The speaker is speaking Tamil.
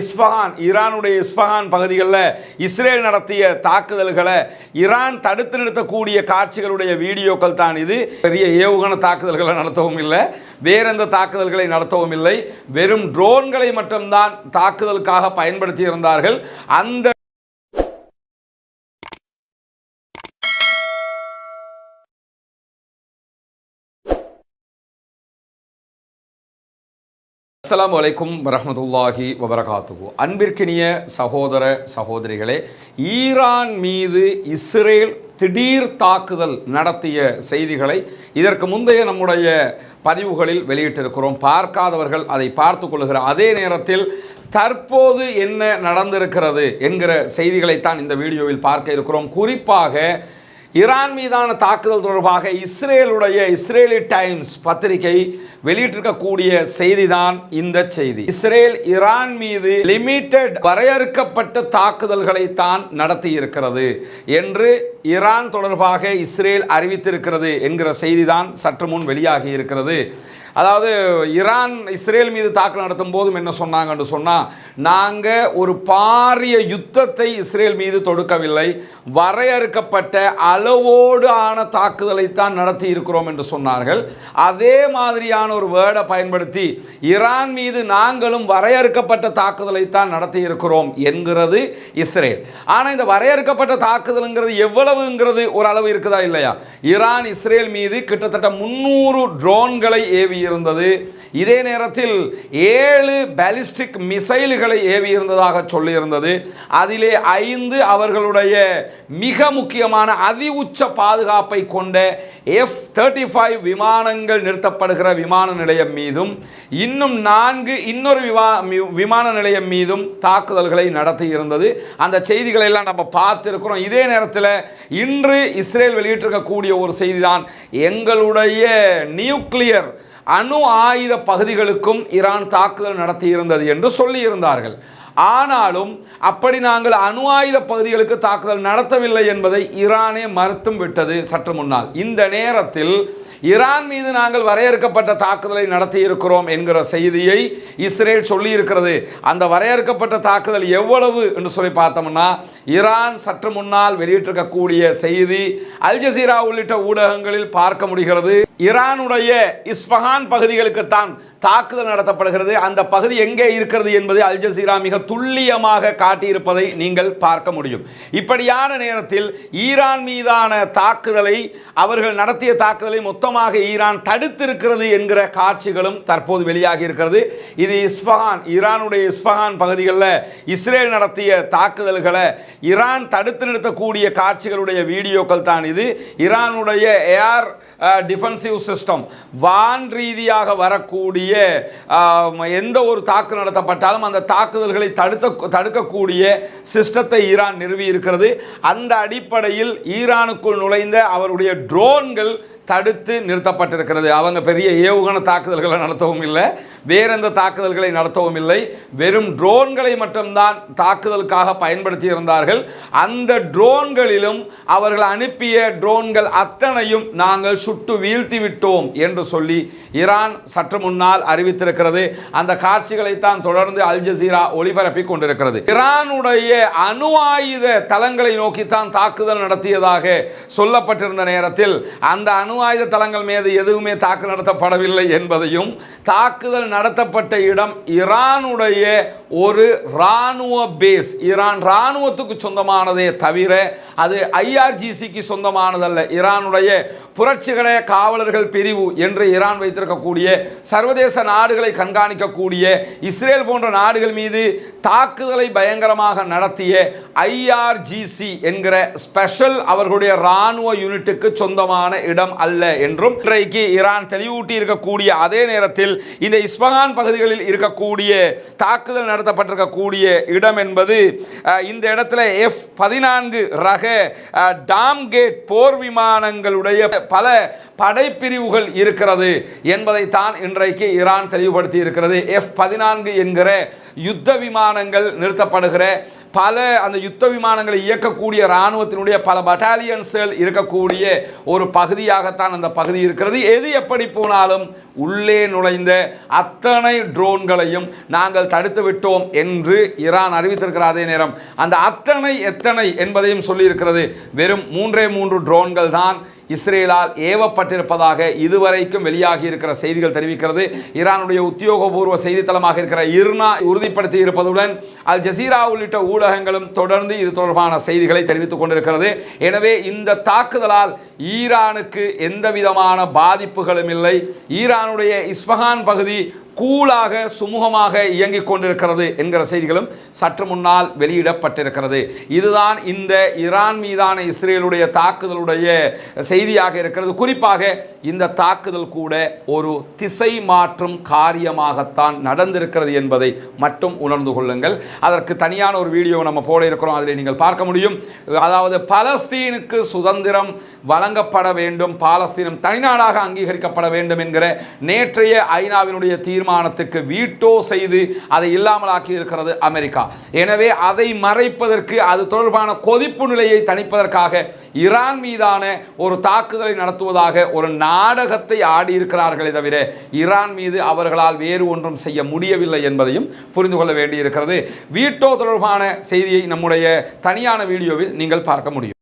இஸ்பஹான் ஈரானுடைய இஸ்பஹான் பகுதிகளில் இஸ்ரேல் நடத்திய தாக்குதல்களை ஈரான் தடுத்து நிறுத்தக்கூடிய காட்சிகளுடைய வீடியோக்கள் தான் இது. பெரிய ஏவுகண தாக்குதல்களை நடத்தவும் இல்லை வேற எந்த தாக்குதல்களை நடத்தவும் இல்லை. வெறும் ட்ரோன்களை மட்டும்தான் தாக்குதலுக்காக பயன்படுத்தி இருந்தார்கள். அந்த அஸ்லாம் வலைக்கும் வரமத்துல்லாஹி வபரகாத்துகு அன்பிற்கினிய சகோதர சகோதரிகளே ஈரான் மீது இஸ்ரேல் திடீர் தாக்குதல் நடத்திய செய்திகளை இதற்கு முந்தைய நம்முடைய பதிவுகளில் வெளியிட்டிருக்கிறோம். பார்க்காதவர்கள் அதை பார்த்து கொள்கிற அதே நேரத்தில் தற்போது என்ன நடந்திருக்கிறது என்கிற செய்திகளைத்தான் இந்த வீடியோவில் பார்க்க இருக்கிறோம். குறிப்பாக ஈரான் மீதான தாக்குதல் தொடர்பாக இஸ்ரேலுடைய இஸ்ரேலி டைம்ஸ் பத்திரிகை வெளியிட்டிருக்கக்கூடிய செய்திதான் இந்த செய்தி. இஸ்ரேல் ஈரான் மீது லிமிட்டெட் வரையறுக்கப்பட்ட தாக்குதல்களை தான் நடத்தி இருக்கிறது என்று ஈரான் தொடர்பாக இஸ்ரேல் அறிவித்திருக்கிறது என்கிற செய்திதான் சற்று முன் வெளியாகி இருக்கிறது அதாவது ஈரான் இஸ்ரேல் மீது தாக்குதல் நடத்தும் போதும் என்ன சொன்னாங்கன்னு சொன்னால் நாங்கள் ஒரு பாரிய யுத்தத்தை இஸ்ரேல் மீது தொடுக்கவில்லை. வரையறுக்கப்பட்ட அளவோடு ஆன தாக்குதலை தான் நடத்தி இருக்கிறோம் என்று சொன்னார்கள். அதே மாதிரியான ஒரு வேர்டை பயன்படுத்தி ஈரான் மீது நாங்களும் வரையறுக்கப்பட்ட தாக்குதலை தான் நடத்தி இருக்கிறோம் என்கிறது இஸ்ரேல். ஆனால் இந்த வரையறுக்கப்பட்ட தாக்குதலுங்கிறது எவ்வளவுங்கிறது ஒரு அளவு இருக்குதா இல்லையா? ஈரான் இஸ்ரேல் மீது கிட்டத்தட்ட முன்னூறு ட்ரோன்களை ஏவி இருந்தது இதே நேரத்தில் ஏழு பாலிஸ்டிக் மிசைல்களை ஏவியிருந்ததாக சொல்லியிருந்தது. அதிலே ஐந்து அவர்களுடைய மிக முக்கியமான அதி உச்ச பாதுகாப்பை கொண்ட எஃப் தேர்ட்டி ஃபைவ் விமானங்கள் நிறுத்தப்படுகிற விமான நிலையம் மீதும் இன்னும் நான்கு இன்னொரு விமா விமான நிலையம் மீதும் தாக்குதல்களை நடத்தி இருந்தது அந்த செய்திகளை எல்லாம் நம்ம பார்த்துருக்கிறோம். இதே நேரத்தில் இன்று இஸ்ரேல் வெளியிட்டிருக்கக்கூடிய ஒரு செய்திதான். எங்களுடைய நியூக்ளியர் அணு ஆயுத பகுதிகளுக்கும் ஈரான் தாக்குதல் நடத்தியிருந்தது என்று சொல்லியிருந்தார்கள். ஆனாலும் அப்படி நாங்கள் அணு ஆயுத பகுதிகளுக்கு தாக்குதல் நடத்தவில்லை என்பதை ஈரானே மறுத்தும் விட்டது சற்று முன்னால். இந்த நேரத்தில் ஈரான் மீது நாங்கள் வரையறுக்கப்பட்ட தாக்குதலை நடத்தி இருக்கிறோம் என்கிற செய்தியை இஸ்ரேல் சொல்லியிருக்கிறது. அந்த வரையறுக்கப்பட்ட தாக்குதல் எவ்வளவு என்று சொல்லி பார்த்தோம்னா ஈரான் சற்று முன்னால் வெளியிட்டிருக்கக்கூடிய செய்தி அல் ஜசீரா உள்ளிட்ட ஊடகங்களில் பார்க்க முடிகிறது. ஈரானுடைய இஸ்பஹான் பகுதிகளுக்குத்தான் தாக்குதல் நடத்தப்படுகிறது. அந்த பகுதி எங்கே இருக்கிறது என்பதை அல் ஜசீரா மிக துல்லியமாக காட்டியிருப்பதை நீங்கள் பார்க்க முடியும். இப்படியான நேரத்தில் ஈரான் மீதான தாக்குதலை அவர்கள் நடத்திய தாக்குதலை மொத்தமாக ஈரான் தடுத்திருக்கிறது என்கிற காட்சிகளும் தற்போது வெளியாகி இருக்கிறது. இது இஸ்பஹான் ஈரானுடைய இஸ்பஹான் பகுதிகளில் இஸ்ரேல் நடத்திய தாக்குதல்களை ஈரான் தடுத்து நிறுத்தக்கூடிய காட்சிகளுடைய வீடியோக்கள் தான் இது. ஈரானுடைய ஏர் டிஃபென்சிவ் சிஸ்டம் வான் ரீதியாக வரக்கூடிய எந்த ஒரு தாக்கு நடத்தப்பட்டாலும் அந்த தாக்குதல்களை தடுத்த தடுக்கக்கூடிய சிஸ்டத்தை ஈரான் நிறுவி இருக்கிறது அந்த அடிப்படையில் ஈரானுக்குள் நுழைந்த அவருடைய ட்ரோன்கள் தடுத்து நிறுத்தப்பட்டிருக்கிறது. அவங்க பெரிய ஏவுகண தாக்குதல்களை நடத்தவும் இல்லை. வேறெந்த தாக்குதல்களை நடத்தவும் இல்லை. வெறும் ட்ரோன்களை மட்டும்தான் தாக்குதலுக்காக பயன்படுத்தி இருந்தார்கள் அந்த ட்ரோன்களிலும் அவர்கள் அனுப்பிய ட்ரோன்கள் அத்தனையும் நாங்கள் சுட்டு வீழ்த்தி விட்டோம் என்று சொல்லி ஈரான் சற்று முன்னால் அறிவித்திருக்கிறது. அந்த காட்சிகளைத்தான் தொடர்ந்து அல் ஜசீரா ஒளிபரப்பி கொண்டிருக்கிறது. ஈரானுடைய அணு ஆயுத தளங்களை நோக்கித்தான் தாக்குதல் நடத்தியதாக சொல்லப்பட்டிருந்த நேரத்தில் அந்த அணு ஆயுத தளங்கள் மீது எதுவுமே தாக்கு நடத்தப்படவில்லை என்பதையும் தாக்குதல் நடத்தப்பட்ட இடம் ஈரானுடைய ஒரு இராணுவ பேஸ் ஈரான் இராணுவத்துக்கு சொந்தமானதே தவிர அது ஐஆர்ஜிசிக்கு சொந்தமானதல்ல. ஈரானுடைய புரட்சிகர காவலர்கள் பிரிவு என்று ஈரான் வைத்திருக்கக்கூடிய சர்வதேச நாடுகளை கண்காணிக்கக்கூடிய இஸ்ரேல் போன்ற நாடுகள் மீது தாக்குதலை பயங்கரமாக நடத்திய ஐஆர்ஜிசி என்கிற ஸ்பெஷல் அவர்களுடைய இராணுவ யூனிட்டுக்கு சொந்தமான இடம் அல்ல என்றும் இன்றைக்கு ஈரான் தெளிவூட்டி இருக்கக்கூடிய அதே நேரத்தில் இந்த இஸ்பகான் பகுதிகளில் இருக்கக்கூடிய தாக்குதல் நடத்தப்பட்டிருக்கக்கூடிய இடம் என்பது இந்த இடத்துல எஃப் பதினான்கு ரக டாம் கேட் போர் விமானங்களுடைய பல படைப்பிரிவுகள் இருக்கிறது என்பதைத்தான் இன்றைக்கு ஈரான் தெளிவுபடுத்தி இருக்கிறது. எஃப் பதினான்கு என்கிற யுத்த விமானங்கள் நிறுத்தப்படுகிற பல அந்த யுத்த விமானங்களை இயக்கக்கூடிய இராணுவத்தினுடைய பல பட்டாலியன்ஸ்கள் இருக்கக்கூடிய ஒரு பகுதியாக பகுதியாகத்தான் அந்த பகுதி இருக்கிறது. எது எப்படி போனாலும் உள்ளே நுழைந்த அத்தனை ட்ரோன்களையும் நாங்கள் தடுத்து விட்டோம் என்று ஈரான் அறிவித்திருக்கிற அதே நேரம். அந்த அத்தனை எத்தனை என்பதையும் சொல்லியிருக்கிறது. வெறும் மூன்றே மூன்று ட்ரோன்கள் தான் இஸ்ரேலால் ஏவப்பட்டிருப்பதாக இதுவரைக்கும் வெளியாகி இருக்கிற செய்திகள் தெரிவிக்கிறது. ஈரானுடைய உத்தியோகபூர்வ செய்தித்தளமாக இருக்கிற இர்னா உறுதிப்படுத்தி இருப்பதுடன் அல் ஜசீரா உள்ளிட்ட ஊடகங்களும் தொடர்ந்து இது தொடர்பான செய்திகளை தெரிவித்துக் கொண்டிருக்கிறது. எனவே இந்த தாக்குதலால் ஈரானுக்கு எந்த விதமான பாதிப்புகளும் இல்லை. ஈரானுடைய இஸ்பஹான் பகுதி கூலாக சுமூகமாக இயங்கிக் கொண்டிருக்கிறது என்கிற செய்திகளும் சற்று முன்னால் வெளியிடப்பட்டிருக்கிறது. இதுதான் இந்த ஈரான் மீதான இஸ்ரேலுடைய தாக்குதலுடைய செய்தியாக இருக்கிறது. குறிப்பாக இந்த தாக்குதல் கூட ஒரு திசை மாற்றும் காரியமாகத்தான் நடந்திருக்கிறது என்பதை மட்டும் உணர்ந்து கொள்ளுங்கள். அதற்கு தனியான ஒரு வீடியோ நம்ம போட இருக்கிறோம். அதில் நீங்கள் பார்க்க முடியும். அதாவது பலஸ்தீனுக்கு சுதந்திரம் வழங்கப்பட வேண்டும். பாலஸ்தீனம் தனிநாடாக அங்கீகரிக்கப்பட வேண்டும் என்கிற நேற்றைய ஐநாவினுடைய தீர்மானத்துக்கு வீட்டோ செய்து அதை இல்லாமலாக்கி இருக்கிறது அமெரிக்கா. எனவே அதை மறைப்பதற்கு அது தொடர்பான கொதிப்பு நிலையை தணிப்பதற்காக ஈரான் மீதான ஒரு தாக்குதலை நடத்துவதாக ஒரு நாடகத்தை ஆடியிருக்கிறார்களே தவிர ஈரான் மீது அவர்களால் வேறு ஒன்றும் செய்ய முடியவில்லை என்பதையும் புரிந்து கொள்ள வேண்டியிருக்கிறது. வீட்டோ தொடர்பான செய்தியை நம்முடைய தனியான வீடியோவில் நீங்கள் பார்க்க முடியும்.